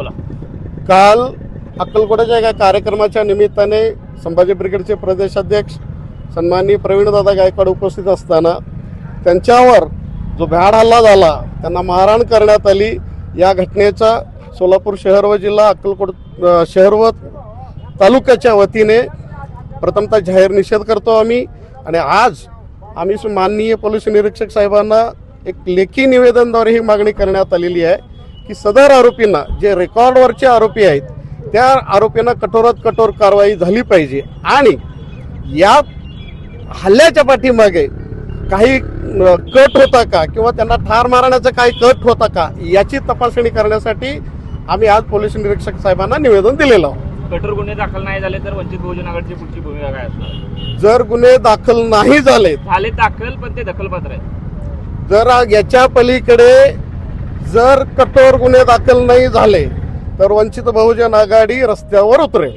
बोला. काल अक्कलकोटाच्या एका कार्यक्रमाच्या निमित्ताने संभाजी ब्रिगेडचे प्रदेशाध्यक्ष सन्माननीय प्रवीणदादा गायकवाड उपस्थित असताना त्यांच्यावर जो भ्याड हल्ला झाला त्यांना मारहाण करण्यात आली. या घटनेचा सोलापूर शहर व जिल्हा अक्कलकोट शहर व तालुक्याच्या वतीने प्रथमतः जाहीर निषेध करतो आम्ही. आणि आज आम्ही माननीय पोलीस निरीक्षक साहेबांना एक लेखी निवेदनद्वारे ही मागणी करण्यात आलेली आहे. की सदर आरोपींना जे रेकॉर्डवरचे आरोपी आहेत त्या आरोपींना कठोरात कठोर कारवाई झाली पाहिजे. आणि या हल्ल्याच्या पाठीमागे काही कट होता का किंवा त्यांना ठार मारण्याचा काही कट होता का याची तपासणी करण्यासाठी आम्ही आज पोलीस निरीक्षक साहेबांना निवेदन दिलेलं आहोत. कठोर गुन्हे दाखल नाही झाले तर वंचित बहुजन आघाडीची पुढची भूमिका काय असणार? जर गुन्हे दाखल नाही झाले झाले दाखल पण ते दखलपात्र आहेत. जर याच्या पलीकडे जर कठोर गुन्हे दाखल नाही झाले तर वंचित बहुजन आघाडी रस्त्यावर उतरेल.